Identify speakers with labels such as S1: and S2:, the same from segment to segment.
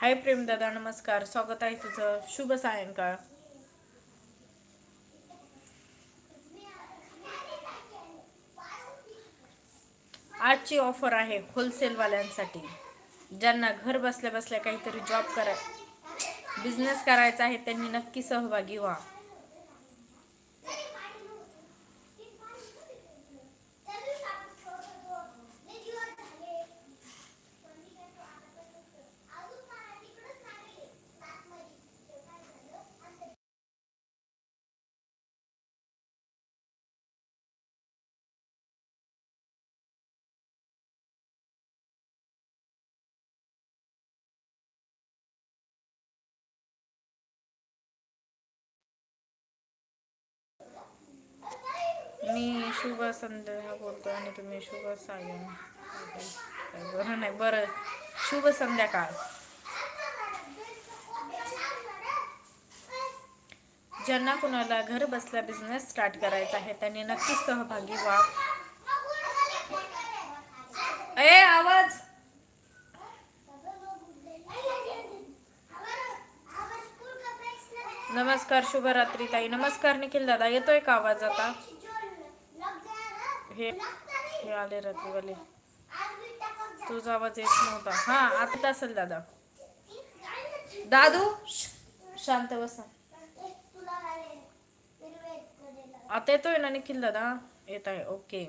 S1: हाय प्रेम दादा नमस्कार. स्वागत आहे तुझं शुभ सायंकाळ. आजची ऑफर आहे होलसेलवाल्यांसाठी ज्यांना घर बसल्या बसल्या काहीतरी जॉब करा बिझनेस करायचा आहे त्यांनी नक्की सहभागी व्हा. मी शुभ संध्या बोलतो आणि तुम्ही शुभ सायन. बरं नाही बरं. शुभ संध्याकाळ. ज्यांना कुणाला घर बसल्या बिझनेस स्टार्ट करायचा आहे त्यांनी नक्कीच सहभागी व्हा. ए आवाज! नमस्कार शुभरात्री ताई. नमस्कार निखिल दादा येतोय का आवाज आता? हे हे आले रात्रीवाले. तुझा आवाज येत नव्हता. हा आता असेल दादा. दादू? शांत बसा. आता येतोय ना निखिल दादा? येत आहे. ओके.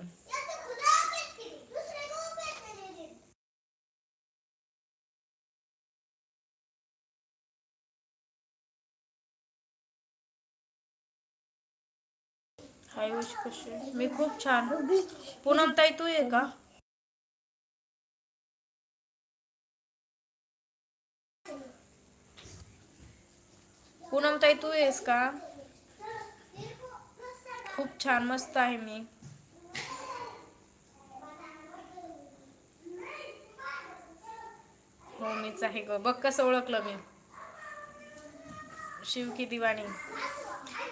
S1: आयुष कशी मी खूप छान. पूनम ताई तू आहे का? पूनम ताई तू आहेस का? खूप छान मस्त आहे मी. हो मीच आहे ग. बघ कसं ओळखलं मी. शिवकी दिवाणी.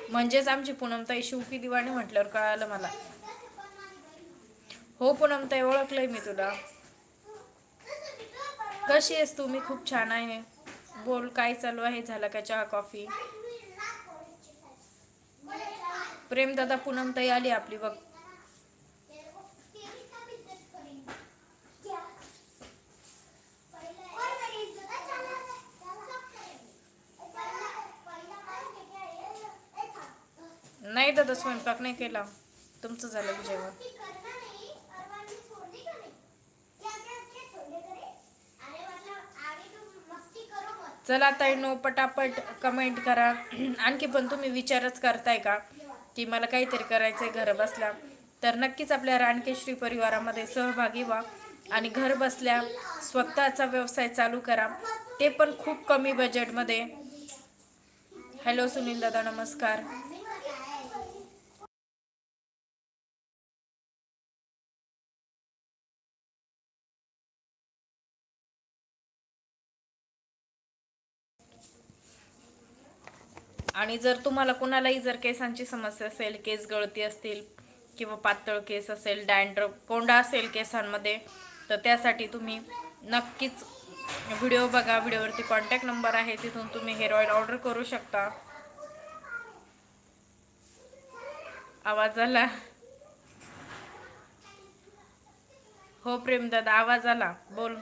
S1: म्हणजेच आमची पूनमताई शिवकी दिवाणी म्हटल्यावर कळालं मला. हो पूनमताई ओळखलंय मी तुला. कशी आहेस तू? मी खूप छान आहे. बोल काय चालू आहे? झाला का चहा कॉफी? प्रेम दादा पूनमताई आली आपली बघ. दादा स्वयंपाक नाही केला तुमचं झालं की जेवण. चला ताई नो पटापट कमेंट करा. आणखी पण तुम्ही विचारच करताय का? की मला काहीतरी करायचंय घर बसल्या. तर नक्कीच आपल्या रानकेश्री परिवारामध्ये सहभागी व्हा आणि घर बसल्या स्वतःचा व्यवसाय चालू करा. ते पण खूप कमी बजेटमध्ये हॅलो सुनील दादा नमस्कार. आणि जर तुम्हाला कुणालाही जर केसांची समस्या असेल केस गळती असतील किंवा पातळ केस असेल डँड्र कोंडा असेल केसांमध्ये तर त्यासाठी तुम्ही नक्कीच व्हिडिओ बघा. व्हिडिओवरती कॉन्टॅक्ट नंबर आहे तिथून तुम्ही हेअर ऑइल ऑर्डर करू शकता. आवाज आला? हो प्रेम दादा आवाज आला. बोल.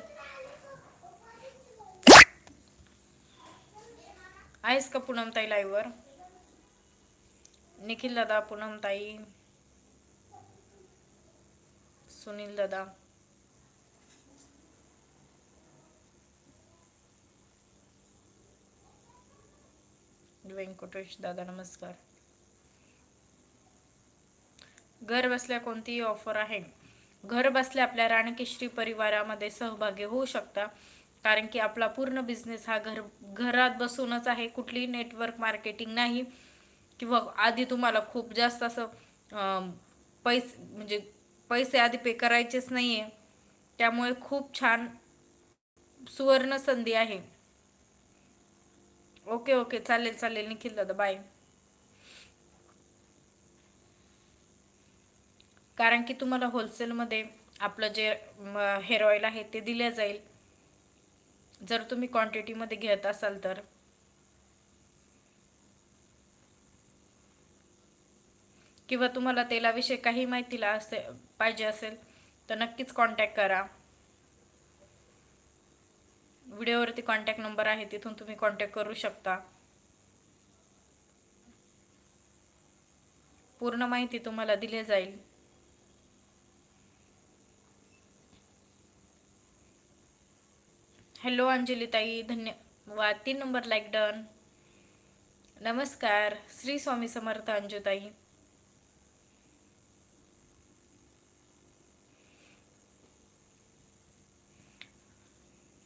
S1: आहेस का पूनमताई लाईव्हवर निखिल दादा पूनमताई. सुनील दादा. व्यंकटेश दादा नमस्कार. घर बसल्या कोणतीही ऑफर आहे. घर बसल्या आपल्या राणकेश्री परिवारामध्ये सहभागी होऊ शकता. कारण की आपला पूर्ण बिझनेस हा घर घरात बसूनच आहे. कुठलीही नेटवर्क मार्केटिंग नाही. किंवा आधी तुम्हाला खूप जास्त असं पैसे म्हणजे पैसे आधी पे करायचेच नाही आहे त्यामुळे खूप छान सुवर्ण संधी आहे. ओके ओके चालेल चालेल. निखिल दादा बाय कारण की तुम्हाला होलसेलमध्ये आपलं जे हेअर ऑइल आहे ते दिलं जाईल. जर तुम्ही क्वांटिटीमध्ये घेत असाल तर. किंवा तुम्हाला तेलाविषयी काही माहितीला असे पाहिजे असेल तर नक्कीच कॉन्टॅक्ट करा. व्हिडिओवरती कॉन्टॅक्ट नंबर आहे तिथून तुम्ही कॉन्टॅक्ट करू शकता. पूर्ण माहिती तुम्हाला दिली जाईल. हॅलो अंजलीताई धन्यवाद. तीन नंबर लाईक डन. नमस्कार श्री स्वामी समर्थ अंजुताई.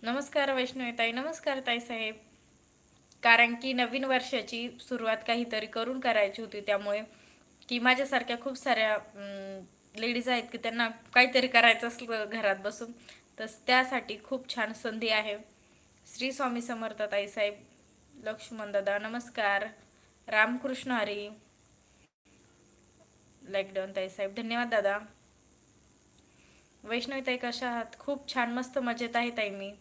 S1: नमस्कार वैष्णवी ताई नमस्कार ताई साहेब कारण की नवीन वर्षाची सुरुवात काहीतरी करून करायची होती त्यामुळे की माझ्यासारख्या खूप साऱ्या लेडीज आहेत की त्यांना काहीतरी करायचं असलं घरात बसून. तर त्यासाठी खूप छान संधी आहे. श्री स्वामी समर्थ ताई साहेब लक्ष्मण दादा नमस्कार. रामकृष्ण हरी. लॉकडाऊन ताईसाहेब ताई साहेब धन्यवाद दादा. वैष्णवी ताई कशा आहात? खूप छान मस्त मजेत आहे ताई मी.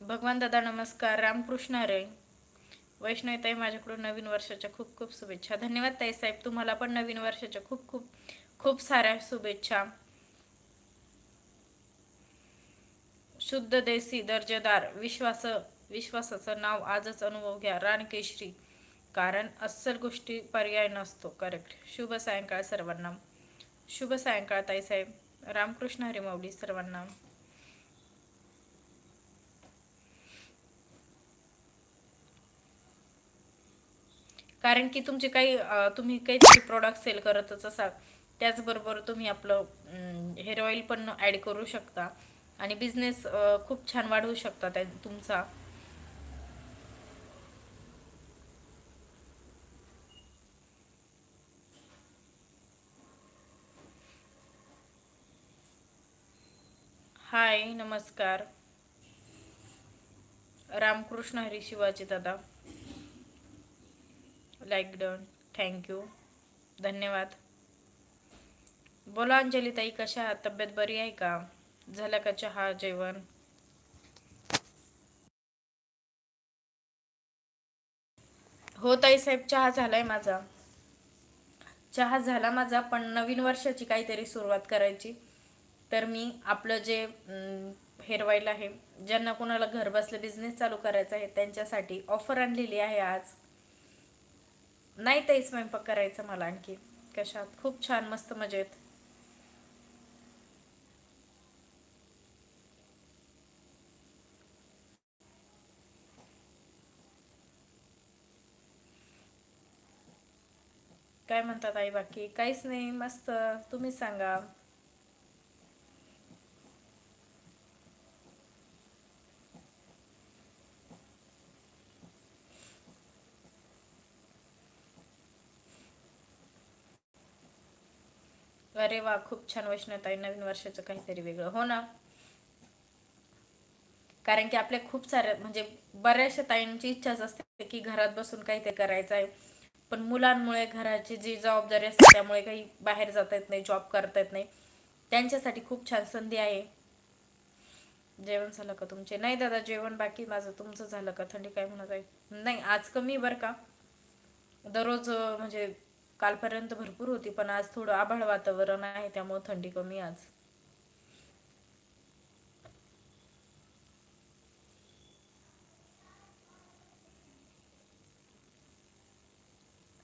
S1: भगवान दादा नमस्कार. रामकृष्ण हरे. वैष्णवी ताई माझ्याकडून नवीन वर्षाच्या खूप खूप शुभेच्छा. धन्यवाद ताई साहेब तुम्हाला पण नवीन वर्षाच्या खूप खूप खूप साऱ्या शुभेच्छा. शुद्ध देसी दर्जेदार विश्वास विश्वासाचं नाव आजच अनुभव घ्या. रानकेशरी कारण अस्सल गोष्टी पर्याय नसतो. करेक्ट शुभ सायंकाळ सर्वांना. शुभ सायंकाळ ताईसाहेब. रामकृष्ण हरिमावली सर्वांना. कारण की तुमचे काही तुम्ही काहीतरी प्रोडक्ट सेल करतच असाल. त्याचबरोबर तुम्ही आपलं हेअर ऑइल पण ॲड करू शकता. आणि बिझनेस खूप छान वाढवू शकता त्या तुमचा. हाय नमस्कार. रामकृष्ण हरी शिवाजी दादा. लाईक डन थँक्यू धन्यवाद. बोला अंजली ताई कशा तब्येत बरी आहे का? झालं का चहा जेवण? हो ताई साहेब चहा झालाय माझा. चहा झाला माझा पण नवीन वर्षाची काहीतरी सुरुवात करायची. तर मी आपलं जे हेअर आहे ज्यांना कोणाला घर बसलं बिझनेस चालू करायचा आहे त्यांच्यासाठी ऑफर आणलेली आहे आज. नाही ताई स्वयंपाक करायचा मला आणखी. कशात? खूप छान मस्त मजेत. काय म्हणतात आई बाकी? काहीच नाही मस्त. तुम्ही सांगा. अरे वा खूप छान वैष्णवताई नवीन वर्षाचं काहीतरी वेगळं. हो ना? कारण की आपल्या खूप साऱ्या म्हणजे बऱ्याचशा ताईंची इच्छाच असते की घरात बसून काहीतरी करायचं आहे पण मुलांमुळे घराची जी जबाबदारी असते त्यामुळे काही बाहेर जाता येत नाही जॉब करता येत नाही. त्यांच्यासाठी खूप छान संधी आहे. जेवण झालं का तुमचे? नाही दादा जेवण बाकी माझं. तुमचं झालं का? थंडी काय म्हणत आहे? नाही आज कमी बरं का. दररोज म्हणजे कालपर्यंत भरपूर होती पण आज थोडं आभाळ वातावरण आहे त्यामुळे थंडी कमी आज.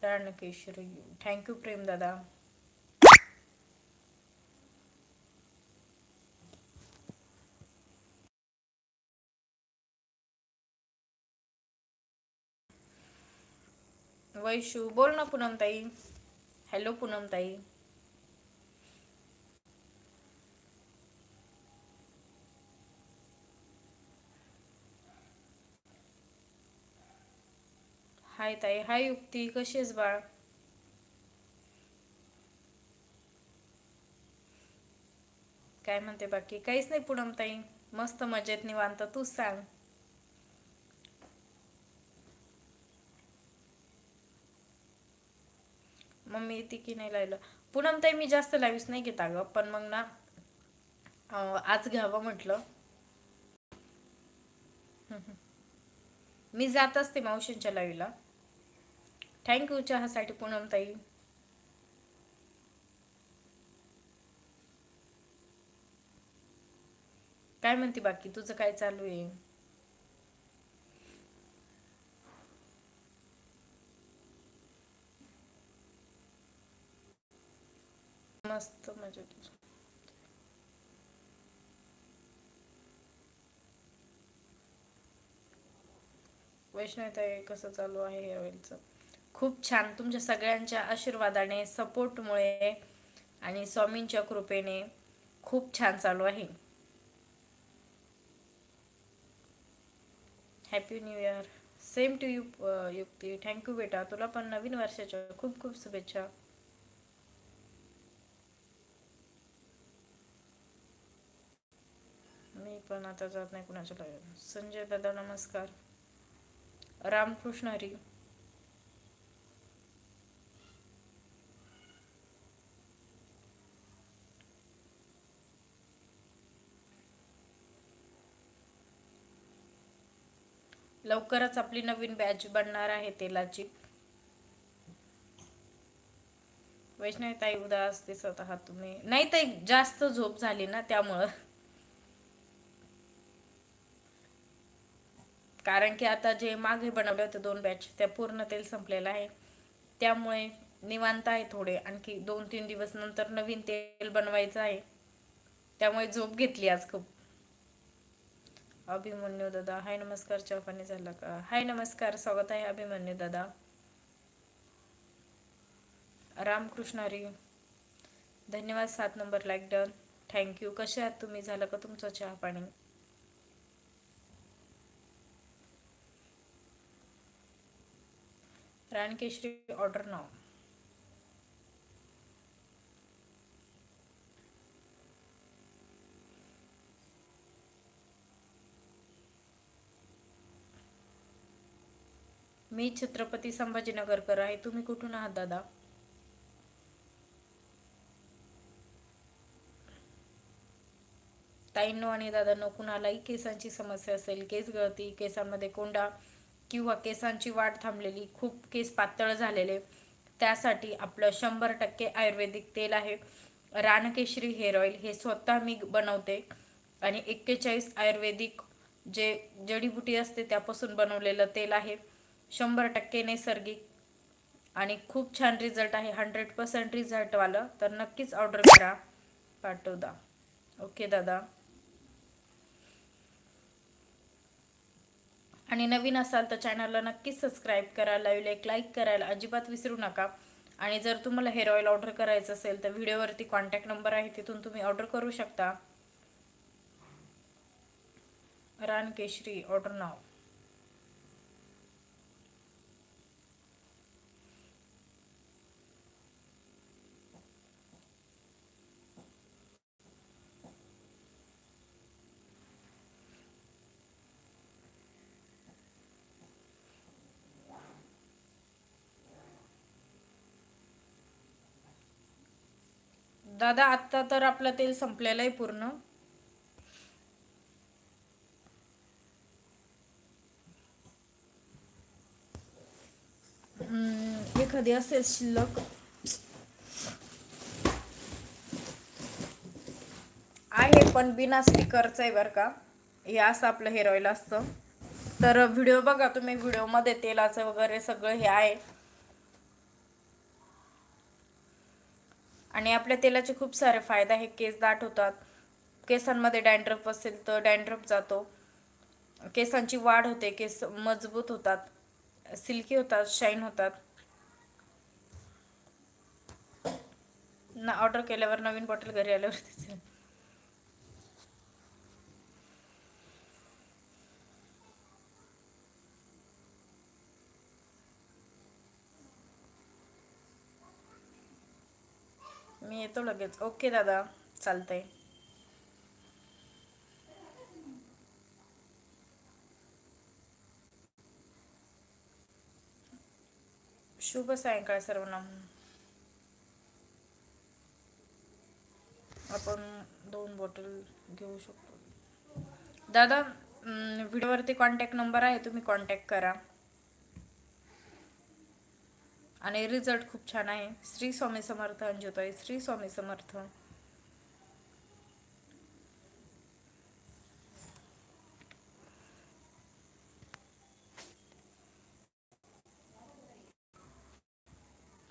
S1: राणकेश्वरी. थँक्यू प्रेम दादा. वैशू बोल ना पूनमताई. हॅलो पूनमताई. हाय ताई हाय युक्ती कशीच बाळ? काय म्हणते बाकी? काहीच नाही पुनम ताई मस्त मजेत निवांत तूच सांग. मम्मी येते की नाही लायलं? पुनम ताई मी जास्त लावीस नाही घेता ग पण मग ना आज घ्यावं म्हटलं. मी जात असते मावशींच्या लावीला. थँक्यू चहासाठी पूनमताई काय म्हणते बाकी? तुझं काय चालू आहे? मस्त मजा म्हणजे वैष्णवताई कसं चालू आहे हेअर ऑइलचं खूप छान तुमच्या सगळ्यांच्या आशीर्वादाने सपोर्टमुळे आणि स्वामींच्या कृपेने खूप छान चालू आहे. Happy new year same to you Yukti. Thank you बेटा. तुला पण नवीन वर्षाच्या खूप खूप शुभेच्छा. मी पण आता जात नाही कुणाच्या संजय दादा नमस्कार. रामकृष्ण हरी. लवकरच आपली नवीन बॅच बनणार आहे तेलाची. वैष्णवी ताई उदास दिसत आहात तुम्ही. नाही ताई जास्त झोप झाली ना त्यामुळं. कारण की आता जे मागे बनवले होते दोन बॅच त्या पूर्ण तेल संपलेलं आहे. त्यामुळे निवांत आहे थोडे. आणखी दोन तीन दिवस नंतर नवीन तेल बनवायचं आहे. त्यामुळे झोप घेतली आज खूप. अभिमन्यू दादा. हाय नमस्कार. चहा पाणी झालं का? हाय नमस्कार. स्वागत आहे अभिमन्यू दादा. रामकृष्ण हरी. धन्यवाद. सात नंबर लाईक डन थँक्यू कसे आहात तुम्ही? झालं का तुमचं चहा पाणी? रानकेशरी ऑर्डर नाव. मी छत्रपती संभाजीनगरकर आहे. तुम्ही कुठून आहात दादा? ताईंनो आणि दादांनो कुणालाही केसांची समस्या असेल केस गळती केसांमध्ये कोंडा किंवा केसांची वाढ थांबलेली खूप केस पातळ झालेले त्यासाठी आपलं शंभर टक्के आयुर्वेदिक तेल आहे. रानकेशरी हेअर ऑइल हे स्वतः मी बनवते आणि एक्केचाळीस आयुर्वेदिक जे जडीबुटी असते त्यापासून बनवलेलं तेल आहे. शंभर टक्के नैसर्गिक. आणि खूप छान रिझल्ट आहे. हंड्रेड पर्सेंट रिझल्टवालं तर नक्कीच ऑर्डर करा. पाठव दा ओके दादा. आणि नवीन असाल तर चॅनलला नक्कीच सबस्क्राईब करा. लाईव्हला एक लाईक करायला अजिबात विसरू नका. आणि जर तुम्हाला हेअर ऑइल ऑर्डर करायचं असेल तर व्हिडिओवरती कॉन्टॅक्ट नंबर आहे. तिथून तुम्ही ऑर्डर करू शकता. रान केशरी ऑर्डर नाव दादा आत्ता तर आपलं तेल संपलेलं आहे पूर्ण. हम्म, एखादी असेल शिल्लक. आहे पण बिना स्टिकरचं आहे बरं का. हे असं आपलं हेअर ऑइल असतं. तर व्हिडिओ बघा तुम्ही व्हिडिओमध्ये तेलाचं वगैरे सगळं हे आहे. आणि आपल्या तेलाचे खूप सारे फायदे आहे केस दाट होतात. केसांमध्ये डॅन्ड्रफ असेल तर डॅन्ड्रफ जातो. केसांची वाढ होते. केस मजबूत होतात. सिल्की होतात. शाईन होतात. ना ऑर्डर केल्यावर नवीन बॉटल घरी आल्यावर दिसेल मी येतो लगेच. ओके दादा. चालतंय. शुभ सायंकाळ सर्वांना. आपण दोन बॉटल घेऊ शकतो. दादा व्हिडिओवरती कॉन्टॅक्ट नंबर आहे तुम्ही कॉन्टॅक्ट करा. आणि रिझल्ट खूप छान आहे. श्री स्वामी समर्थ अंजुताई. श्री स्वामी समर्थ.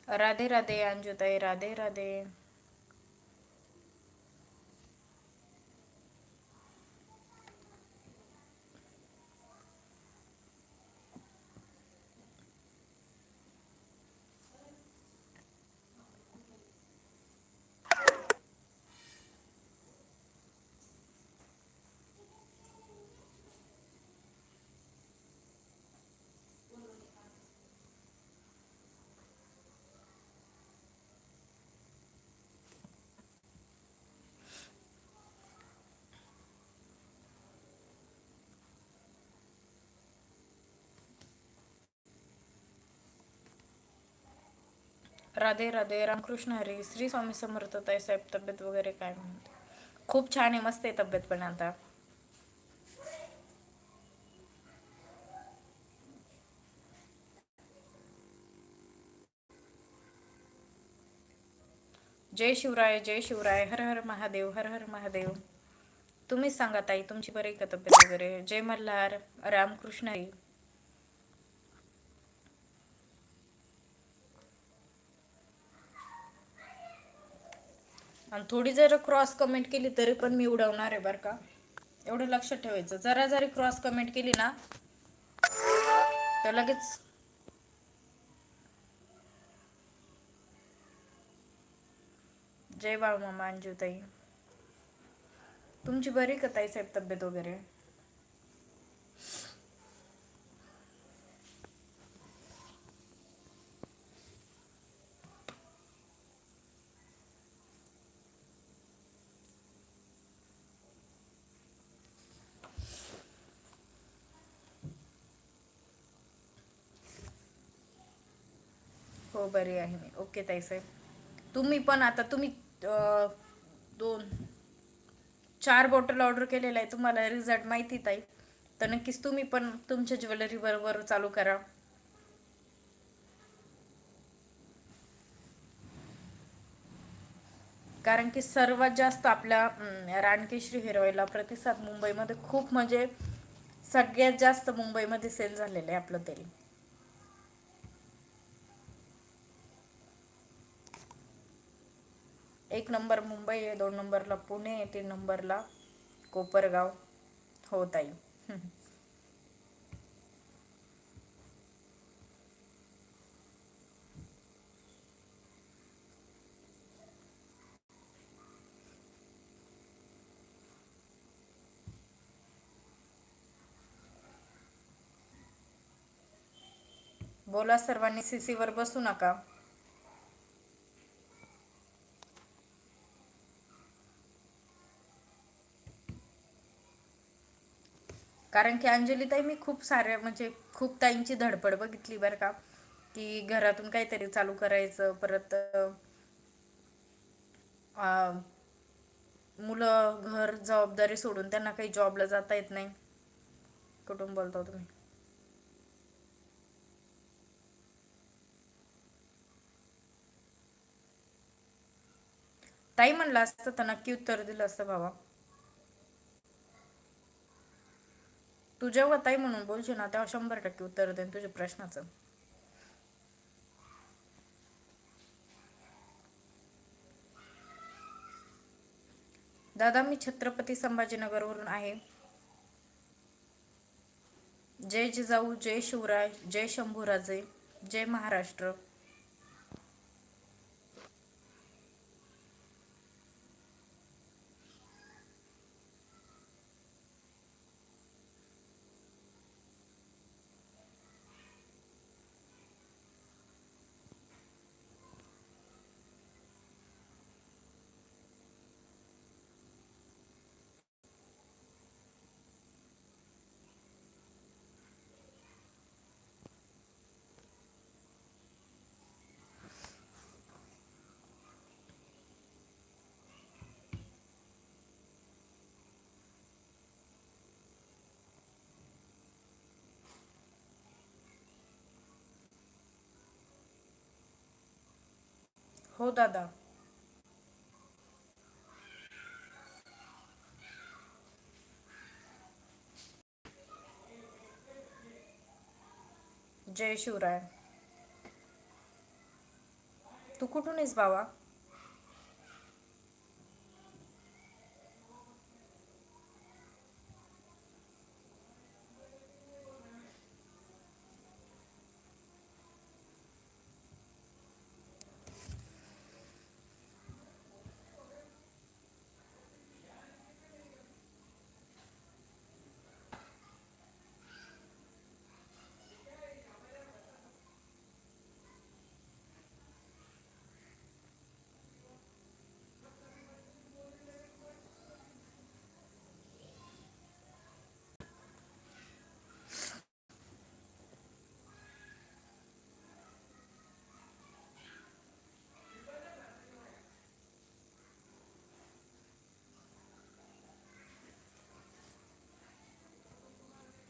S1: राधे राधे अंजुताई. राधे राधे. राधे राधे रामकृष्ण हरी श्री स्वामी समर्थ ताई साहेब तब्येत वगैरे काय म्हणते? खूप छान आहे मस्त आहे तब्येत पण आता. जय शिवराय जय शिवराय हर हर महादेव हर हर महादेव. तुम्हीच सांगा ताई तुमची बरी का तब्येत वगैरे? जय मल्हार रामकृष्ण हरी. आणि थोडी जर क्रॉस कमेंट केली तरी पण मी उडवणार आहे बरं का. एवढं लक्षात ठेवायचं. जरा जरी क्रॉस कमेंट केली ना तर लगेच जय बाळ मामा अंजुताई. तुमची बरी का ताई साहेब तब्येत वगैरे? हो बरी आहे मी. ओके ताई साहेब. तुम्ही पण आता तुम्ही दोन चार बॉटल ऑर्डर केलेला आहे तुम्हाला रिझल्ट माहिती ताई. तर नक्कीच तुम्ही पण तुमच्या ज्वेलरी बरोबर चालू करा. कारण की सर्वात जास्त आपल्या रानकेश्री हेअर प्रतिसाद मुंबईमध्ये खूप म्हणजे सगळ्यात जास्त मुंबईमध्ये सेल झालेलं आहे आपलं तेल एक नंबर मुंबई आहे दोन नंबरला पुणे आहे तीन नंबरला कोपरगाव. हो ताई. बोला सर्वांनी सीसी वर बसू नका. कारण की अंजलीताई मी खूप साऱ्या म्हणजे खूप ताईंची धडपड बघितली बरं का की घरातून काहीतरी चालू करायचं परत मुलं घर जबाबदारी सोडून त्यांना काही जॉबला जाता येत नाही. कुठून बोलता हो तुम्ही? ताई म्हणलं असतं तर नक्की उत्तर दिलं असतं बाबा. तू जेव्हा ताई म्हणून बोलशील ना तेव्हा शंभर टक्के उत्तर देईन तुझ्या प्रश्नाचं. दादा मी छत्रपती संभाजीनगरवरून आहे. जय जिजाऊ जय शिवराय जय शंभूराजे जय महाराष्ट्र. हो दादा जय शिवराय तू कुठून आहेस बाबा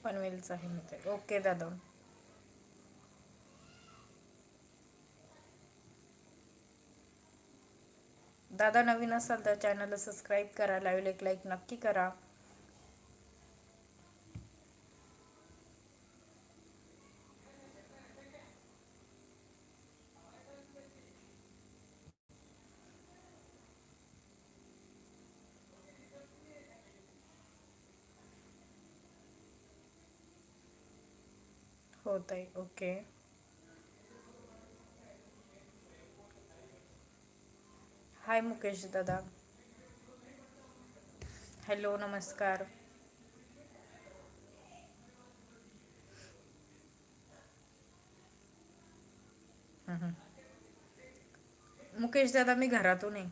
S1: पनवेलचा आहे मित्र ओके दादा. दादा नवीन असाल तर चॅनलला सबस्क्राईब करा लाईव्ह एक लाईक नक्की करा. होत आहे ओके. हाय मुकेश दादा. हॅलो नमस्कार. मुकेश दादा मी घरातून आहे.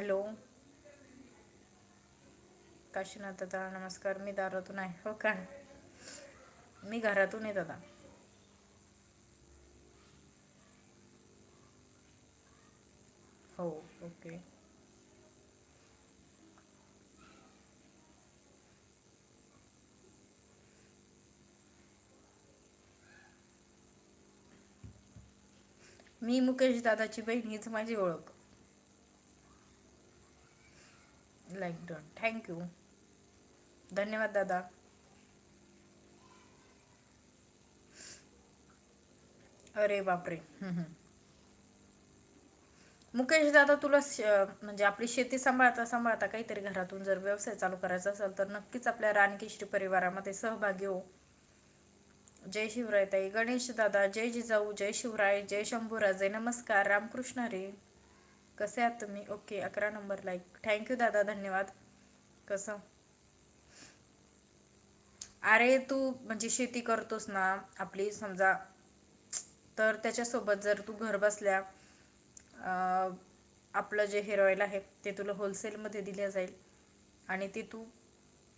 S1: हॅलो. काशीनाथ दादा? नमस्कार. मी दारातून आहे. हो का? मी घरातून आहे दादा. हो ओके. मी मुकेश दादाची बहीण हीच माझी ओळख. लाईक डन थँक्यू धन्यवाद दादा. अरे बापरे. मुकेश दादा तुला म्हणजे आपली शेती सांभाळता सांभाळता काहीतरी घरातून जर व्यवसाय चालू करायचा असेल तर नक्कीच आपल्या रानकिष्टी परिवारामध्ये सहभागी हो. जय शिवराय ताई. गणेश दादा जय जिजाऊ जय शिवराय जय शंभूराजे. नमस्कार. रामकृष्ण रे. कसे आहात तुम्ही? ओके अकरा नंबर लाईक थँक्यू दादा धन्यवाद. कसं? अरे तू म्हणजे शेती करतोस ना आपली समजा तर त्याच्यासोबत जर तू घर बसल्या आपलं जे हेअर ऑइल आहे ते तुला होलसेलमध्ये दिले जाईल. आणि ते तू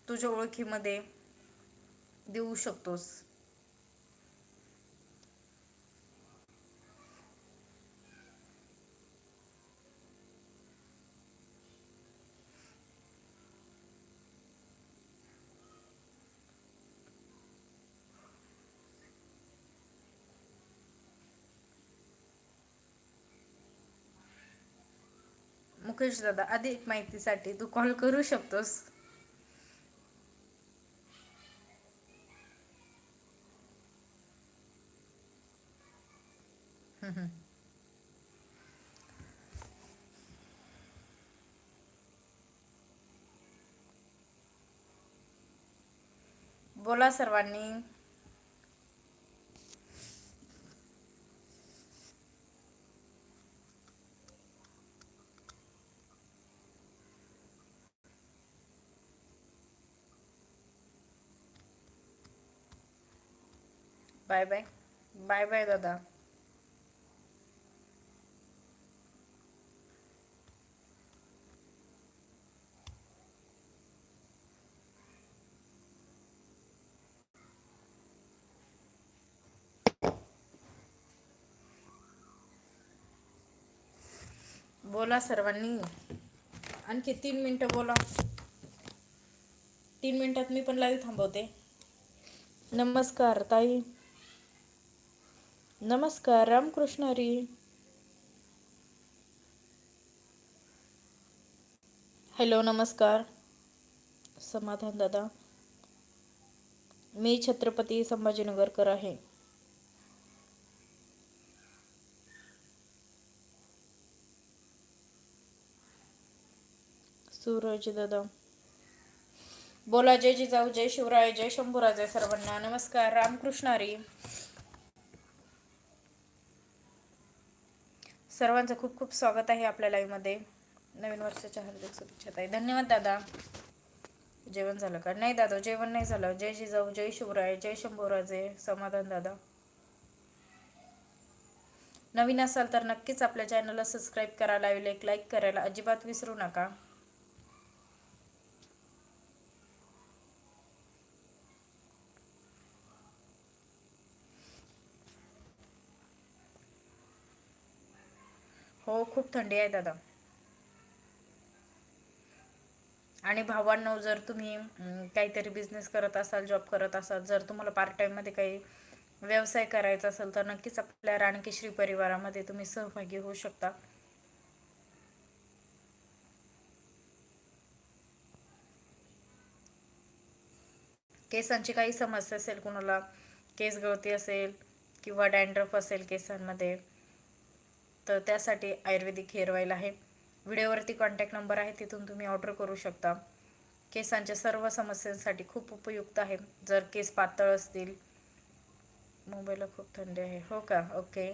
S1: तुझ्या ओळखीमध्ये देऊ शकतोस. मुकेश दादा. अधिक माहितीसाठी तू कॉल करू शकतोस. बोला सर्वांनी. Bye bye. बाय बाय दादा. बोला सर्वांनी. आणखी तीन मिनटं बोला. तीन मिनटात मी पण लाईव्ह थांबवते. नमस्कार ताई. नमस्कार रामकृष्ण हरी हॅलो नमस्कार. समाधान दादा. मी छत्रपती संभाजीनगरकर आहे. सूरज दादा. बोला, जय जिजाऊ, जय शिवराय, जय शंभूराजे सर्वांना. नमस्कार रामकृष्ण हरी सर्वांचं खूप खूप स्वागत आहे आपल्या लाईव्हमध्ये नवीन वर्षाच्या हार्दिक शुभेच्छा ताई. धन्यवाद दादा. जेवण झालं का? नाही दादा जेवण नाही झालं. जय जिजाऊ जय शिवराय जय शंभूराजे समाधान दादा. नवीन असाल तर नक्कीच आपल्या चॅनलला सबस्क्राईब करा लाईव्ह एक लाईक करायला अजिबात विसरू नका. हो खूप थंडी आहे दादा. आणि भावांनो जर तुम्ही काहीतरी बिझनेस करत असाल जॉब करत असाल जर तुम्हाला पार्ट टाईममध्ये काही व्यवसाय करायचा असेल तर नक्कीच आपल्या राणकेश्री परिवारामध्ये तुम्ही सहभागी होऊ शकता. केसांची काही समस्या असेल कुणाला केस गळती असेल किंवा डॅन्ड्रफ असेल केसांमध्ये तर त्यासाठी आयुर्वेदिक हेअर ऑईल आहे. व्हिडिओवरती कॉन्टॅक्ट नंबर आहे तिथून तुम्ही ऑर्डर करू शकता. केसांच्या सर्व समस्यांसाठी खूप उपयुक्त आहे. जर केस पातळ असतील. मुंबईला खूप थंडी आहे. हो का? ओके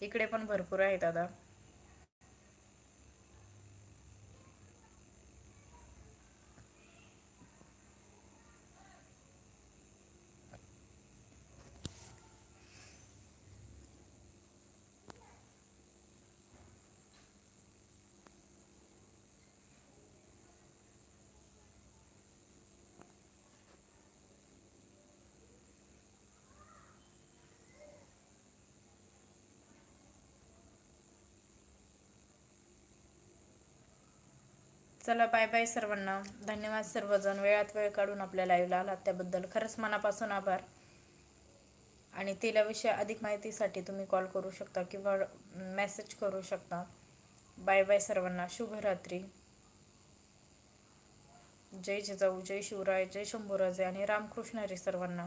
S1: इकडे पण भरपूर आहे दादा चला बाय बाय सर्वांना. धन्यवाद सर्वजण. वेळात वेळ काढून आपल्या लाईव्हला आलात. त्याबद्दल खरंच मनापासून आभार. आणि तेलाविषयी अधिक माहितीसाठी तुम्ही कॉल करू शकता किंवा मेसेज करू शकता. बाय बाय सर्वांना. शुभरात्री. जय जिजाऊ जय शिवराय जय शंभूराजे आणि रामकृष्ण हरी सर्वांना.